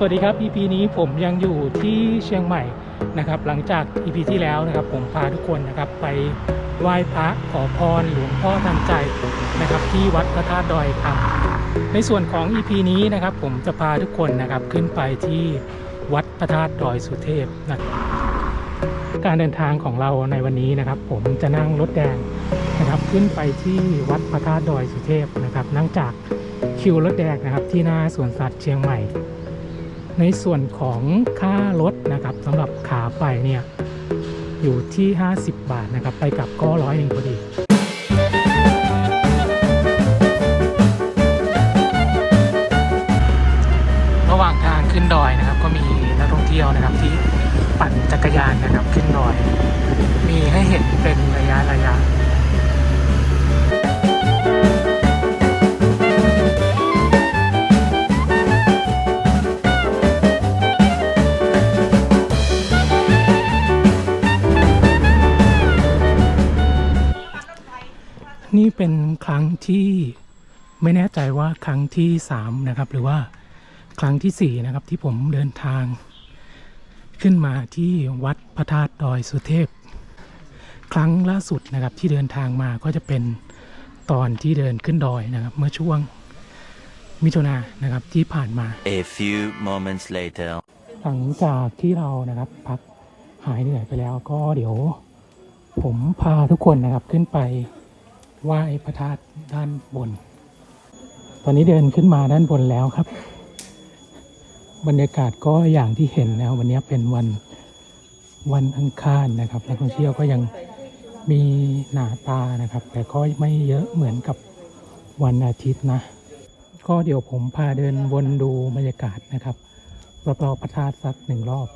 สวัสดีครับ EP นี้ผมยังอยู่ที่เชียงใหม่นะครับ หลังจาก EP ที่แล้วนะครับ ผมพาทุกคนนะครับไปไหว้พระขอพรหลวงพ่อทันใจนะครับ ที่วัดพระธาตุดอยคำในส่วนของ EP นี้นะครับ ผมจะพาทุกคนนะครับขึ้นไปที่วัดพระธาตุดอยสุเทพนะครับการเดินทางของเราในวันนี้นะครับ ผมจะนั่งรถแดงนะครับขึ้นไปที่วัดพระธาตุดอยสุเทพนะครับนั่งจากคิวรถแดงนะครับที่หน้าสวนสัตว์เชียงใหม่ ในส่วนของค่ารถนะครับสำหรับขาไปเนี่ยอยู่ที่ 50 บาทนะครับ ไปกลับก็ร้อยหนึ่งพอดีระหว่างทางขึ้นดอยนะครับ ก็มีนักท่องเที่ยวนะครับที่ปั่นจักรยานนะครับขึ้นดอย มีให้เห็นเป็นระยะระยะ นี่เป็นครั้งที่ไม่แน่ใจว่าครั้งที่สามนะครับ หรือว่าครั้งที่สี่นะครับที่ผมเดินทาง ขึ้นมาที่วัดพระธาตุดอยสุเทพ ครั้งล่าสุดนะครับที่เดินทางมาก็จะเป็นตอนที่เดินขึ้นดอยนะครับ เมื่อช่วงมิถุนายนนะครับที่ผ่านมา A few moments later. หลังจากที่เรานะครับพักหายเหนื่อยไปแล้วก็เดี๋ยว ผมพาทุกคนนะครับขึ้นไป ไหว้พระธาตุด้านบน ตอนนี้เดินขึ้นมาด้านบนแล้วครับ บรรยากาศก็อย่างที่เห็นนะวันนี้เป็นวันวันอังคารนะครับนักท่องเที่ยวก็ยังมีหนาตานะครับ แต่ก็ไม่เยอะเหมือนกับวันอาทิตย์นะ ก็เดี๋ยวผมพาเดินวนดูบรรยากาศนะครับรอบๆพระธาตุสักหนึ่งรอบ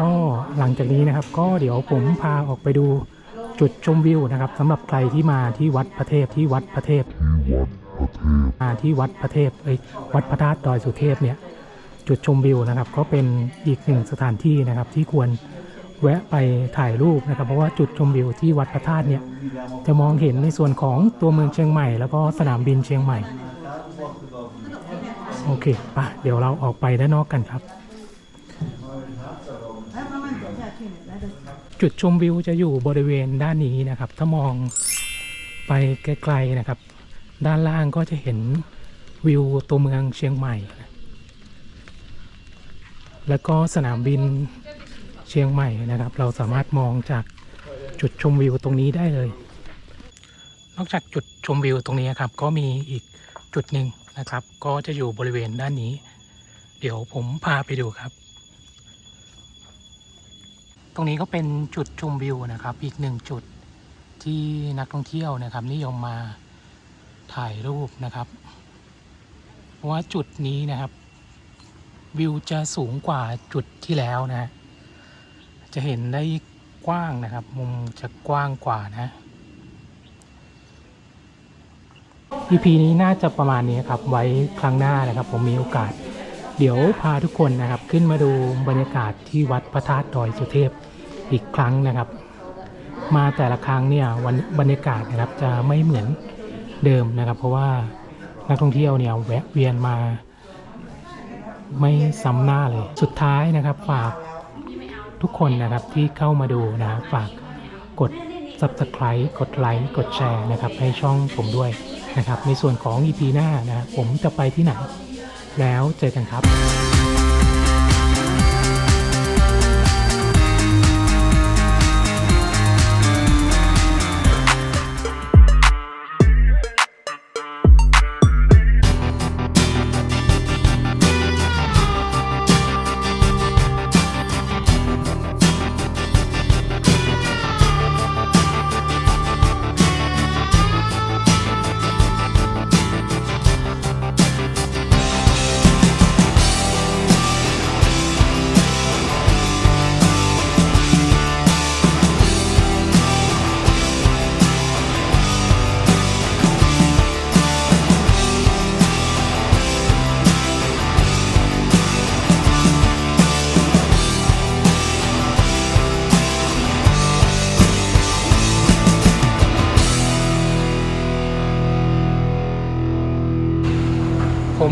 ก็หลังจากนี้นะครับ ก็เดี๋ยวผมพาออกไปดูจุดชมวิวนะครับสำหรับใครที่มาที่วัดพระเทพที่วัดพระเทพมาที่วัดพระเทพเอ้ยวัดพระธาตุดอยสุเทพเนี่ยจุดชมวิวนะครับ ก็เป็นอีกหนึ่งสถานที่นะครับที่ควรแวะไปถ่ายรูปนะครับ เพราะว่าจุดชมวิวที่วัดพระธาตุเนี่ยจะมองเห็นในส่วนของตัวเมืองเชียงใหม่ แล้วก็สนามบินเชียงใหม่ โอเคปะเดี๋ยวเราออกไปด้านนอกกันครับ จุดชมวิวจะอยู่บริเวณด้านนี้นะครับ ถ้ามองไปไกลๆนะครับ ด้านล่างก็จะเห็นวิวตัวเมืองเชียงใหม่ แล้วก็สนามบินเชียงใหม่นะครับ เราสามารถมองจากจุดชมวิวตรงนี้ได้เลย นอกจากจุดชมวิวตรงนี้ครับ ก็มีอีกจุดหนึ่งนะครับ ก็จะอยู่บริเวณด้านนี้ เดี๋ยวผมพาไปดูครับ ตรงนี้ก็เป็นจุดชมวิวนะครับ อีกหนึ่งจุดที่นักท่องเที่ยวนะครับ นิยมมาถ่ายรูปนะครับ เพราะว่าจุดนี้นะครับ วิวจะสูงกว่าจุดที่แล้วนะฮะจะเห็นได้กว้างนะครับ มุมจะกว้างกว่านะ EP นี้น่าจะประมาณนี้ครับ ไว้ครั้งหน้านะครับ ผมมีโอกาส เดี๋ยวพาทุกคนนะครับขึ้นมาดูบรรยากาศที่วัดพระธาตุดอยสุเทพอีกครั้งนะครับ มาแต่ละครั้งเนี่ยวันบรรยากาศนะครับจะไม่เหมือนเดิมนะครับ เพราะว่านักท่องเที่ยวเนี่ยแวะเวียนมา ไม่ซ้ำหน้าเลย สุดท้ายนะครับฝากทุกคนนะครับที่เข้ามาดูนะฝากกด subscribe กดไลค์กดแชร์นะครับให้ช่องผมด้วยนะครับในส่วนของ EP หน้านะผมจะไปที่ไหน แล้วเจอกันครับ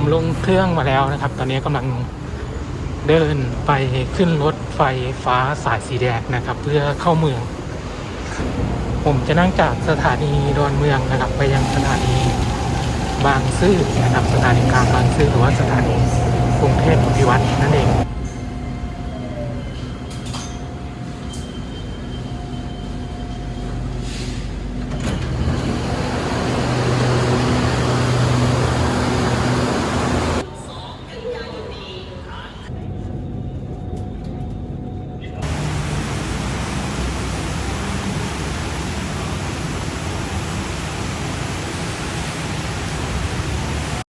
ผมลงเครื่องมาแล้วนะครับ ตอนนี้กำลังเดินไปขึ้นรถไฟฟ้าสายสีแดงนะครับ เพื่อเข้าเมือง ผมจะนั่งจากสถานีดอนเมืองนะครับ ไปยังสถานีบางซื่อนะครับสถานีกลางบางซื่อหรือว่าสถานีกรุงเทพอภิวัฒน์นั่นเอง